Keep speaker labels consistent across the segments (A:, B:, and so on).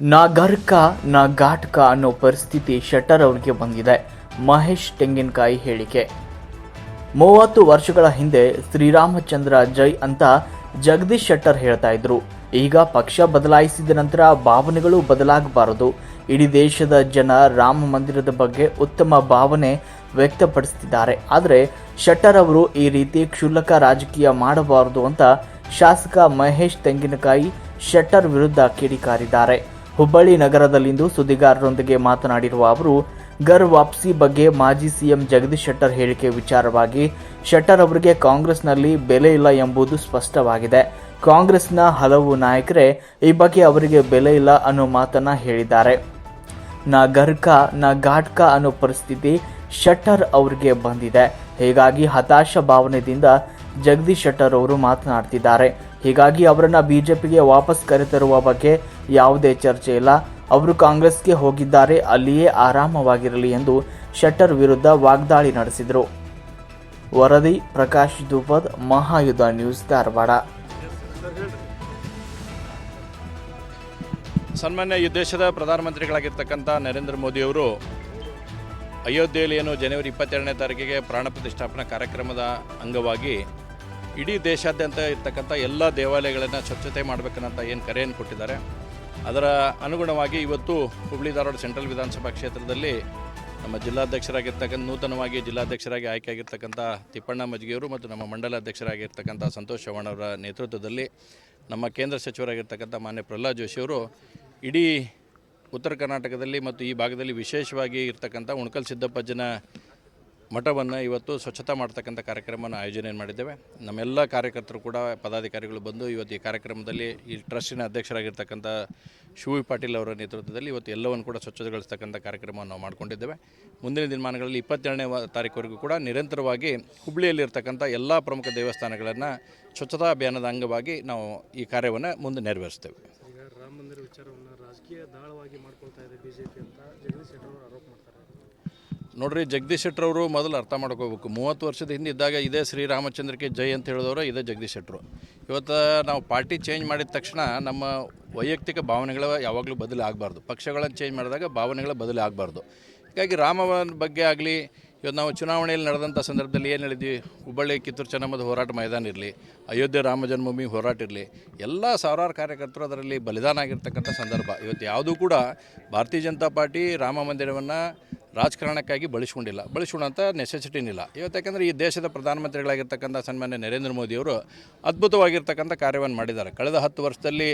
A: ನಾ ಗರ್ಕ, ನಾ ಘಾಟ್ಕ ಅನ್ನೋ ಪರಿಸ್ಥಿತಿ ಶೆಟ್ಟರ್ ಅವರಿಗೆ ಬಂದಿದೆ. ಮಹೇಶ್ ತೆಂಗಿನಕಾಯಿ ಹೇಳಿಕೆ. ಮೂವತ್ತು ವರ್ಷಗಳ ಹಿಂದೆ ಶ್ರೀರಾಮಚಂದ್ರ ಜೈ ಅಂತ ಜಗದೀಶ್ ಶೆಟ್ಟರ್ ಹೇಳ್ತಾ ಇದ್ರು. ಈಗ ಪಕ್ಷ ಬದಲಾಯಿಸಿದ ನಂತರ ಭಾವನೆಗಳು ಬದಲಾಗಬಾರದು. ಇಡೀ ದೇಶದ ಜನ ರಾಮ ಮಂದಿರದ ಬಗ್ಗೆ ಉತ್ತಮ ಭಾವನೆ ವ್ಯಕ್ತಪಡಿಸುತ್ತಿದ್ದಾರೆ ಆದರೆ ಶೆಟ್ಟರ್ ಅವರು ಈ ರೀತಿ ಕ್ಷುಲ್ಲಕ ರಾಜಕೀಯ ಮಾಡಬಾರದು ಅಂತ ಶಾಸಕ ಮಹೇಶ್ ತೆಂಗಿನಕಾಯಿ ಶೆಟ್ಟರ್ ವಿರುದ್ಧ ಕಿಡಿಕಾರಿದ್ದಾರೆ. ಹುಬ್ಬಳ್ಳಿ ನಗರದಲ್ಲಿಂದು ಸುದ್ದಿಗಾರರೊಂದಿಗೆ ಮಾತನಾಡಿರುವ ಅವರು, ಗರ್ ವಾಪಸಿ ಬಗ್ಗೆ ಮಾಜಿ ಸಿಎಂ ಜಗದೀಶ್ ಶೆಟ್ಟರ್ ಹೇಳಿಕೆ ವಿಚಾರವಾಗಿ ಶೆಟ್ಟರ್ ಅವರಿಗೆ ಕಾಂಗ್ರೆಸ್ನಲ್ಲಿ ಬೆಲೆ ಇಲ್ಲ ಎಂಬುದು ಸ್ಪಷ್ಟವಾಗಿದೆ. ಕಾಂಗ್ರೆಸ್ನ ಹಲವು ನಾಯಕರೇ ಈ ಬಗ್ಗೆ ಅವರಿಗೆ ಬೆಲೆ ಇಲ್ಲ ಅನ್ನೋ ಮಾತನ್ನ ಹೇಳಿದ್ದಾರೆ. ನಾ ಗರ್ಕ, ನಾ ಘಾಟ್ಕ ಅನ್ನೋ ಪರಿಸ್ಥಿತಿ ಶೆಟ್ಟರ್ ಅವರಿಗೆ ಬಂದಿದೆ. ಹೀಗಾಗಿ ಹತಾಶ ಭಾವನೆಯಿಂದ ಜಗದೀಶ್ ಶೆಟ್ಟರ್ ಅವರು ಮಾತನಾಡ್ತಿದ್ದಾರೆ. ಹೀಗಾಗಿ ಅವರನ್ನು ಬಿಜೆಪಿಗೆ ವಾಪಸ್ ಕರೆತರುವ ಬಗ್ಗೆ ಯಾವುದೇ ಚರ್ಚೆ ಇಲ್ಲ. ಅವರು ಕಾಂಗ್ರೆಸ್ಗೆ ಹೋಗಿದ್ದಾರೆ, ಅಲ್ಲಿಯೇ ಆರಾಮವಾಗಿರಲಿ ಎಂದು ಶೆಟ್ಟರ್ ವಿರುದ್ಧ ವಾಗ್ದಾಳಿ ನಡೆಸಿದರು. ವರದಿ ಪ್ರಕಾಶ್ ದುಪದ್ ಮಹಾಯುಧ ನ್ಯೂಸ್ ಧಾರವಾಡ.
B: ಸನ್ಮಾನ್ಯ ಈ ದೇಶದ ಪ್ರಧಾನಮಂತ್ರಿಗಳಾಗಿರ್ತಕ್ಕಂಥ ನರೇಂದ್ರ ಮೋದಿಯವರು ಅಯೋಧ್ಯೆಯಲ್ಲಿ ಏನು ಜನವರಿ ಇಪ್ಪತ್ತೆರಡನೇ ತಾರೀಕಿಗೆ ಪ್ರಾಣ ಪ್ರತಿಷ್ಠಾಪನಾ ಕಾರ್ಯಕ್ರಮದ ಅಂಗವಾಗಿ ಇಡೀ ದೇಶಾದ್ಯಂತ ಇರ್ತಕ್ಕಂಥ ಎಲ್ಲ ದೇವಾಲಯಗಳನ್ನು ಸ್ವಚ್ಛತೆ ಮಾಡಬೇಕನ್ನಂತ ಏನು ಕರೆಯನ್ನು ಕೊಟ್ಟಿದ್ದಾರೆ. ಅದರ ಅನುಗುಣವಾಗಿ ಇವತ್ತು ಹುಬ್ಳಿ ಧಾರವಾಡ ಸೆಂಟ್ರಲ್ ವಿಧಾನಸಭಾ ಕ್ಷೇತ್ರದಲ್ಲಿ ನಮ್ಮ ಜಿಲ್ಲಾಧ್ಯಕ್ಷರಾಗಿರ್ತಕ್ಕಂಥ, ನೂತನವಾಗಿ ಜಿಲ್ಲಾಧ್ಯಕ್ಷರಾಗಿ ಆಯ್ಕೆಯಾಗಿರ್ತಕ್ಕಂಥ ತಿಪ್ಪಣ್ಣ ಮಜ್ಗಿಯವರು ಮತ್ತು ನಮ್ಮ ಮಂಡಲಾಧ್ಯಕ್ಷರಾಗಿರ್ತಕ್ಕಂಥ ಸಂತೋಷ್ ಅವರ ನೇತೃತ್ವದಲ್ಲಿ ನಮ್ಮ ಕೇಂದ್ರ ಸಚಿವರಾಗಿರ್ತಕ್ಕಂಥ ಮಾನ್ಯ ಪ್ರಹ್ಲಾದ್ ಜೋಶಿಯವರು ಇಡೀ ಉತ್ತರ ಕರ್ನಾಟಕದಲ್ಲಿ ಮತ್ತು ಈ ಭಾಗದಲ್ಲಿ ವಿಶೇಷವಾಗಿ ಇರ್ತಕ್ಕಂಥ ಉಣಕಲ್ ಸಿದ್ದಪ್ಪಜ್ಜನ ಮಠವನ್ನು ಇವತ್ತು ಸ್ವಚ್ಛತಾ ಮಾಡ್ತಕ್ಕಂಥ ಕಾರ್ಯಕ್ರಮವನ್ನು ಆಯೋಜನೆ ಮಾಡಿದ್ದೇವೆ. ನಮ್ಮೆಲ್ಲ ಕಾರ್ಯಕರ್ತರು ಕೂಡ ಪದಾಧಿಕಾರಿಗಳು ಬಂದು ಇವತ್ತು ಈ ಕಾರ್ಯಕ್ರಮದಲ್ಲಿ ಈ ಟ್ರಸ್ಟಿನ ಅಧ್ಯಕ್ಷರಾಗಿರ್ತಕ್ಕಂಥ ಶಿವಿ ಪಾಟೀಲ್ ಅವರ ನೇತೃತ್ವದಲ್ಲಿ ಇವತ್ತು ಎಲ್ಲವನ್ನು ಕೂಡ ಸ್ವಚ್ಛತೆಗೊಳಿಸ್ತಕ್ಕಂಥ ಕಾರ್ಯಕ್ರಮವನ್ನು ನಾವು ಮಾಡಿಕೊಂಡಿದ್ದೇವೆ. ಮುಂದಿನ ದಿನಮಾನಗಳಲ್ಲಿ ಇಪ್ಪತ್ತೆರಡನೇ ತಾರೀಕುವರೆಗೂ ಕೂಡ ನಿರಂತರವಾಗಿ ಹುಬ್ಬಳ್ಳಿಯಲ್ಲಿರ್ತಕ್ಕಂಥ ಎಲ್ಲ ಪ್ರಮುಖ ದೇವಸ್ಥಾನಗಳನ್ನು ಸ್ವಚ್ಛತಾ ಅಭಿಯಾನದ ಅಂಗವಾಗಿ ನಾವು ಈ ಕಾರ್ಯವನ್ನು ಮುಂದೆ ನೆರವೇರಿಸ್ತೇವೆ
C: ರಾಮ ಮಂದಿರ ವಿಚಾರವನ್ನು ರಾಜಕೀಯ ದಾಳವಾಗಿ ಮಾಡ್ಕೊಳ್ತಾ ಇದೆ ಬಿಜೆಪಿ ಅಂತ ಜಗದೀಶ್ ಶೆಟ್ಟರ್ ಆರೋಪ ಮಾಡ್ತಾರೆ.
B: ನೋಡ್ರಿ ಜಗದೀಶ್ ಶೆಟ್ಟರ್ ಅವರು ಮೊದಲು ಅರ್ಥ ಮಾಡ್ಕೋಬೇಕು ಮೂವತ್ತು ವರ್ಷದ ಹಿಂದೆ ಇದ್ದಾಗ ಇದೇ ಶ್ರೀರಾಮಚಂದ್ರಕ್ಕೆ ಜೈ ಅಂತ ಹೇಳಿದವರು ಇದೇ ಜಗದೀಶ್ ಶೆಟ್ಟರು. ಇವತ್ತು ನಾವು ಪಾರ್ಟಿ ಚೇಂಜ್ ಮಾಡಿದ ತಕ್ಷಣ ನಮ್ಮ ವೈಯಕ್ತಿಕ ಭಾವನೆಗಳು ಯಾವಾಗಲೂ ಬದಲು ಆಗಬಾರ್ದು. ಪಕ್ಷಗಳನ್ನು ಚೇಂಜ್ ಮಾಡಿದಾಗ ಭಾವನೆಗಳ ಬದಲು ಆಗಬಾರ್ದು. ಹೀಗಾಗಿ ರಾಮನ ಬಗ್ಗೆ ಆಗಲಿ, ಇವತ್ತು ನಾವು ಚುನಾವಣೆಯಲ್ಲಿ ನಡೆದಂಥ ಸಂದರ್ಭದಲ್ಲಿ ಏನು ಹೇಳಿದ್ವಿ? ಹುಬ್ಬಳ್ಳಿ, ಕಿತ್ತೂರು, ಚೆನ್ನಮ್ಮದ ಹೋರಾಟ ಮೈದಾನ ಇರಲಿ, ಅಯೋಧ್ಯೆ ರಾಮ ಜನ್ಮಭೂಮಿ ಹೋರಾಟ ಇರಲಿ, ಎಲ್ಲ ಸಾವಿರಾರು ಕಾರ್ಯಕರ್ತರು ಅದರಲ್ಲಿ ಬಲಿದಾನ ಆಗಿರ್ತಕ್ಕಂಥ ಸಂದರ್ಭ. ಇವತ್ತು ಯಾವುದೂ ಕೂಡ ಭಾರತೀಯ ಜನತಾ ಪಾರ್ಟಿ ರಾಮ ಮಂದಿರವನ್ನು ರಾಜಕಾರಣಕ್ಕಾಗಿ ಬಳಸ್ಕೊಂಡಿಲ್ಲ. ಬಳಸ್ಕೊಳ್ಳೋಂಥ ನೆಸೆಸಿಟಿನಿಲ್ಲ ಇವತ್ತು ಯಾಕಂದರೆ ಈ ದೇಶದ ಪ್ರಧಾನಮಂತ್ರಿಗಳಾಗಿರ್ತಕ್ಕಂಥ ಸನ್ಮಾನ್ಯ ನರೇಂದ್ರ ಮೋದಿಯವರು ಅದ್ಭುತವಾಗಿರ್ತಕ್ಕಂಥ ಕಾರ್ಯವನ್ನು ಮಾಡಿದ್ದಾರೆ. ಕಳೆದ ಹತ್ತು ವರ್ಷದಲ್ಲಿ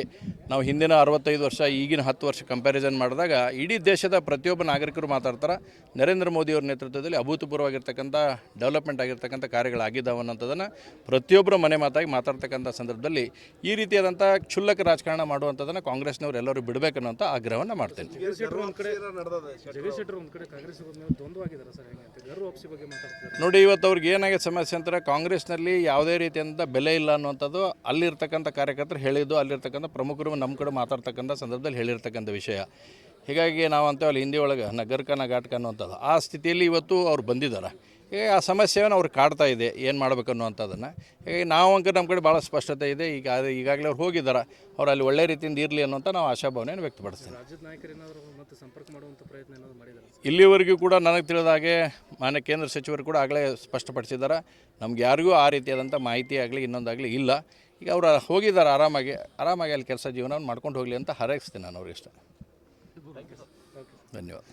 B: ನಾವು ಹಿಂದಿನ ಅರವತ್ತೈದು ವರ್ಷ, ಈಗಿನ ಹತ್ತು ವರ್ಷ ಕಂಪ್ಯಾರಿಸನ್ ಮಾಡಿದಾಗ ಇಡೀ ದೇಶದ ಪ್ರತಿಯೊಬ್ಬ ನಾಗರಿಕರು ಮಾತಾಡ್ತಾರೆ, ನರೇಂದ್ರ ಮೋದಿಯವರ ನೇತೃತ್ವದಲ್ಲಿ ಅಭೂತಪೂರ್ವವಾಗಿರ್ತಕ್ಕಂಥ ಡೆವಲಪ್ಮೆಂಟ್ ಆಗಿರ್ತಕ್ಕಂಥ ಕಾರ್ಯಗಳಾಗಿದ್ದಾವೆ ಅನ್ನೋಂಥದ್ದನ್ನು ಪ್ರತಿಯೊಬ್ಬರ ಮನೆ ಮಾತಾಗಿ ಮಾತಾಡ್ತಕ್ಕಂಥ ಸಂದರ್ಭದಲ್ಲಿ ಈ ರೀತಿಯಾದಂಥ ಕ್ಷುಲ್ಲಕ ರಾಜಕಾರಣ ಮಾಡುವಂಥದ್ದನ್ನು ಕಾಂಗ್ರೆಸ್ನವರು ಎಲ್ಲರೂ ಬಿಡಬೇಕನ್ನುವಂಥ ಆಗ್ರಹವನ್ನು ಮಾಡ್ತೇನೆ. ನೋಡಿ, ಇವತ್ತು ಅವ್ರಿಗೆ ಏನಾಗಿದೆ ಸಮಸ್ಯೆ ಅಂತಾರೆ ಕಾಂಗ್ರೆಸ್ನಲ್ಲಿ ಯಾವುದೇ ರೀತಿಯಾದಂಥ ಬೆಲೆ ಇಲ್ಲ ಅನ್ನುವಂಥದ್ದು ಅಲ್ಲಿರ್ತಕ್ಕಂಥ ಕಾರ್ಯಕರ್ತರು ಹೇಳಿದ್ದು, ಅಲ್ಲಿರ್ತಕ್ಕಂಥ ಪ್ರಮುಖರು ನಮ್ಮ ಕಡೆ ಮಾತಾಡ್ತಕ್ಕಂಥ ಸಂದರ್ಭದಲ್ಲಿ ಹೇಳಿರ್ತಕ್ಕಂಥ ವಿಷಯ. ಹೀಗಾಗಿ ನಾವು ಅಂತೇವಲ್ಲ ಹಿಂದಿ ಒಳಗೆ ನಗರ್ಕ ನಗಾಟ್ಕ ಅನ್ನುವಂಥದ್ದು. ಆ ಸ್ಥಿತಿಯಲ್ಲಿ ಇವತ್ತು ಅವ್ರು ಬಂದಿದ್ದಾರೆ. ಈಗ ಆ ಸಮಸ್ಯೆಯನ್ನು ಅವ್ರು ಕಾಡ್ತಾ ಇದೆ ಏನು ಮಾಡಬೇಕು ಅನ್ನುವಂಥದ್ದನ್ನು. ಈಗ ನಾವು ಅಂಕ ನಮ್ಮ ಕಡೆ ಭಾಳ ಸ್ಪಷ್ಟತೆ ಇದೆ ಈಗ ಅದು ಈಗಾಗಲೇ ಅವ್ರು ಹೋಗಿದ್ದಾರೆ ಅವ್ರು ಅಲ್ಲಿ ಒಳ್ಳೆ ರೀತಿಯಿಂದ ಇರಲಿ ಅನ್ನೋಂಥ ನಾವು ಆಶಾಭಾವನೆಯನ್ನು
C: ವ್ಯಕ್ತಪಡಿಸ್ತೀವಿ.
B: ಇಲ್ಲಿವರೆಗೂ ಕೂಡ ನನಗೆ ತಿಳಿದ ಹಾಗೆ ಮಾನ್ಯ ಕೇಂದ್ರ ಸಚಿವರು ಕೂಡ ಆಗಲೇ ಸ್ಪಷ್ಟಪಡಿಸಿದ್ದಾರೆ ನಮ್ಗೆ ಯಾರಿಗೂ ಆ ರೀತಿಯಾದಂಥ ಮಾಹಿತಿ ಆಗಲಿ ಇನ್ನೊಂದಾಗಲಿ ಇಲ್ಲ. ಈಗ ಅವರು ಹೋಗಿದ್ದಾರೆ ಆರಾಮಾಗಿ ಆರಾಮಾಗಿ ಅಲ್ಲಿ ಕೆಲಸ ಜೀವನವನ್ನು ಮಾಡ್ಕೊಂಡು ಹೋಗಲಿ ಅಂತ ಹಾರೈಸ್ತೀನಿ ನಾನು ಅವ್ರಿಗೆ ಇಷ್ಟ ಧನ್ಯವಾದ.